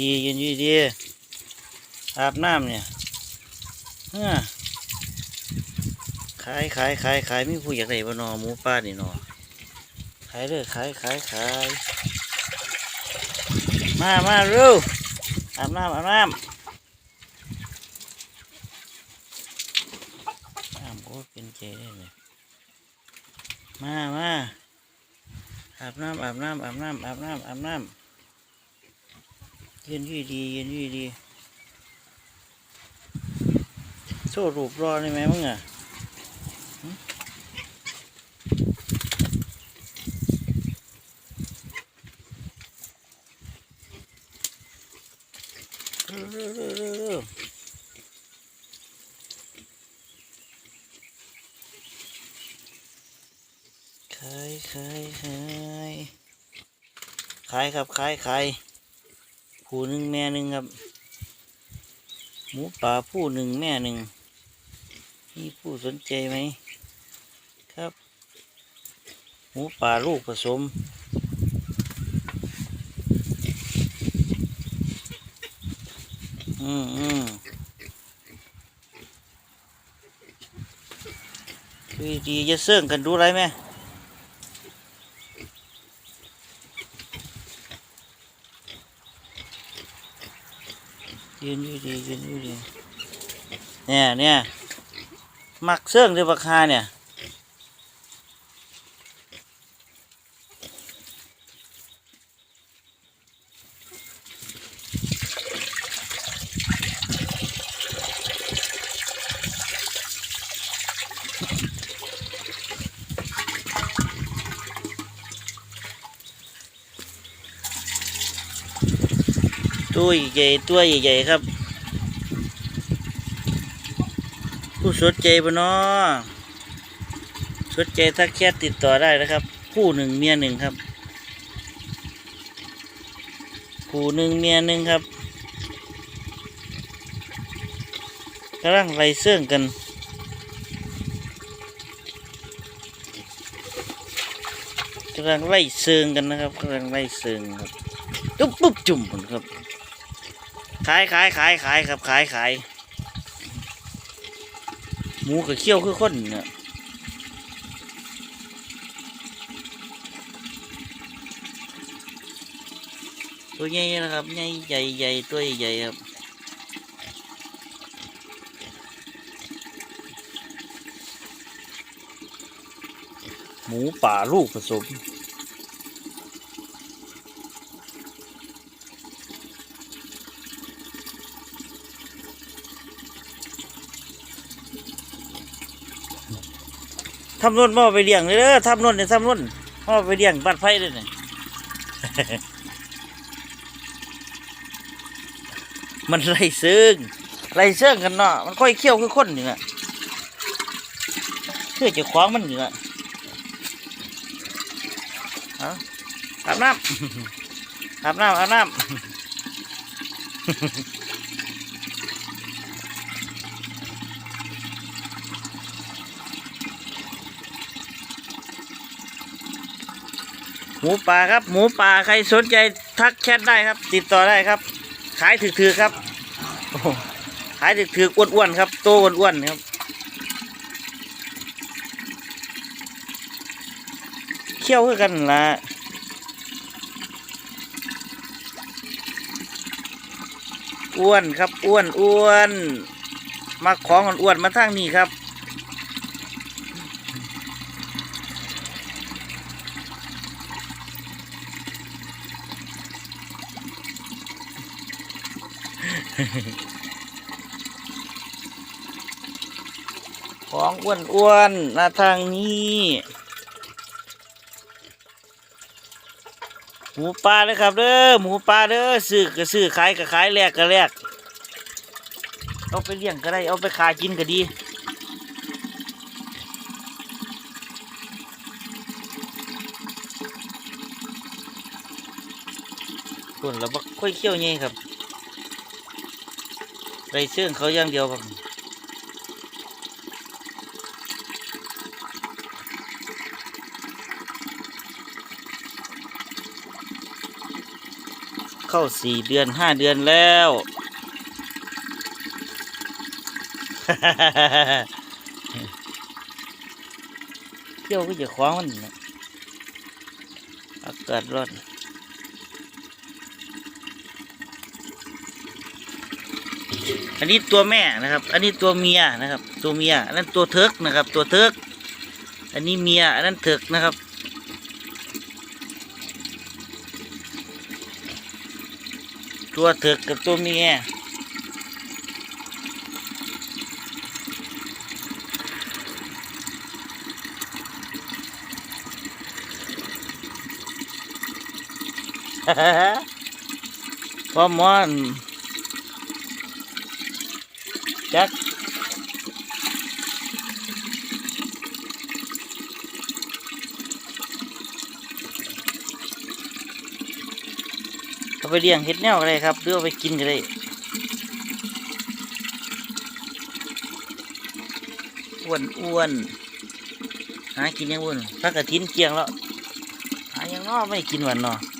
ยืนดีดีๆยืนดีๆอาบน้ำเนี่ยขายขายขายขายมีผู้อยากได้บนอหมูป้านี่นอขายเลยขายขายขายมามาเร็วอาบน้ำอาบน้ำน้ำโอ้เป็นใจได้เลยมามาอาบน้ำอาบน้ำอาบน้ำอาบน้ำอาบน้ำ ยืนดีดียืนดีดีโซ่รูปรอได้ไหมมึงอะหึเร็วเร็วเร็วเร็วเร็วขายขายขายขายครับขายขาย ผู้หนึ่งแม่หนึ่งครับ หมูป่าผู้หนึ่งแม่หนึ่งมีผู้สนใจไหมครับ หมูป่าลูกผสมอืมอืมคือดีจะเสื่องกันดูไรไหม ยืนอยู่ดียืนอยู่ดีเนี่ยเนี่ยหมักเสื่องด้วยราคาเนี่ย ตัวใหญ่ตัวใหญ่ๆครับ ผู้สนใจบ่เนาะสนใจทักแชทติดต่อได้นะครับ คู่หนึ่งเมียหนึ่งครับ คู่หนึ่งเมียหนึ่งครับกำลังไล่เสื่องกันกำลังไล่เสื่องกันนะครับกำลังไล่เสื่องครับจุ๊บปุ๊บจุ่มพุ่นครับ ขายขายขายขายครับขายขายหมูกับเขี้ยวคือคนเนี่ยตัวใหญ่นะครับใหญ่ใหญ่ใหญ่ตัวใหญ่ครับหมูป่าลูกผสม ทำนวนมาเอไปเลี้ยงเลยเด้อทำนวนเนี่ยทำนวนมาเอไปเลี้ยงบ้านไฟเลยเนี่ยมันไรซึ่งไรเสื่องกันเนาะมันค่อยเคี้ยวคือคนนี่แหละเพื่อจะคว้างมันนี่แหละเอาอาบน้ำอาบน้ำอาบน้ำ มูป่าครับ หมูป่าใครสนใจทักแชทได้ครับ ติดต่อได้ครับ ขายถือๆครับขายถือๆอ้วนๆครับโตอ้วนๆครับเขี้ยวคือกันนั่นละอ้วนครับอ้วนอ้วนมาของอ้วนมาทางนี้ครับ ของอ้วนอ้วนๆมาทางนี้หมูปลาเลยครับเด้อหมูปลาเด้อซื้อก็ซื้อขายก็ขายแลกก็แลกเอาไปเลี้ยงก็ได้เอาไปขายกินก็ดีคนเราบักค่อยเขี้ยวไงครับ ไรเชื่องเขาอย่างเดียวครับเข้าสี่เดือนห้าเดือนแล้ว เที่ยวก็จะคว้างมันอากาศร้อน อันนี้ตัวแม่นะครับ อันนี้ตัวเมียนะครับ ตัวเมีย อันนั้นตัวเทิกนะครับ ตัวเทิก อันนี้เมีย อันนั้นเถิกนะครับ ตัวเถิกกับตัวเมียพ่อหมอน จักเอาไปเลี้ยงเห็ดแนวอะไรครับหรือเอาไปกินก็ได้อ้วนอ้วนหากินยังอ้วนพักกระทินเกียงแล้วหายังนอไม่กินวันเนาะ